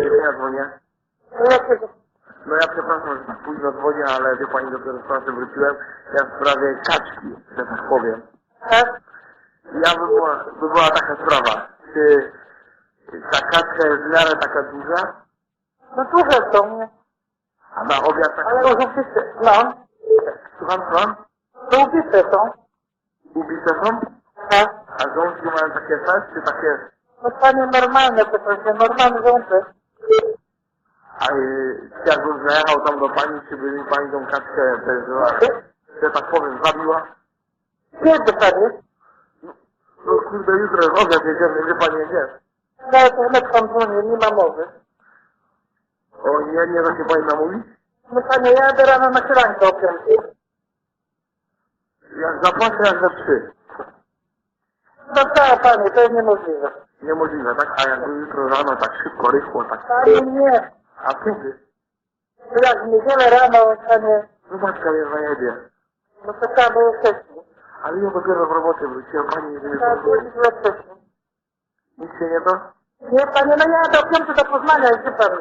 Ja dzwonię. No? No ja przepraszam, że tak późno dzwonię, ale wie pani, dopiero z pracy wróciłem. Ja w sprawie kaczki, że tak powiem. Tak? Ja by była, by była taka sprawa. Czy ta kaczka jest w miarę taka duża, No duże są, nie? a na obiad taka... Ale już ubite. No. Słucham, słucham? To ubite są. Ubite są? Tak? A ząbki mają takie też, czy takie... No panie normalne, to proszę, normalne ząby. A y, jakbym zajechał tam do pani, czy by mi pani tą kaczkę też, że tak powiem, zabiła? Kiedy panie? No kurde, jutro jest obiad, jedziemy, wie pani, gdzie? No to wnet pan dzwoni, nie ma mowy. O nie, nie da się pani namówić? No panie, ja jadę rano na śniadankę o piątej. Jak zapłacę, jak za trzy. No tak, panie, to jest niemożliwe. Niemożliwe, tak? A jakby jutro rano, tak szybko, rychło, tak... Panie, nie. A kiedy? To jak w niedzielę rano, panie, No matka mnie zajebie. no to trzeba było wcześniej. Ale ja dopiero z roboty wróciłem, pani nie Trzeba było wie, iść było wcześniej. nic się nie da? Nie, panie, no ja do piątej do Poznania, gdzie pan,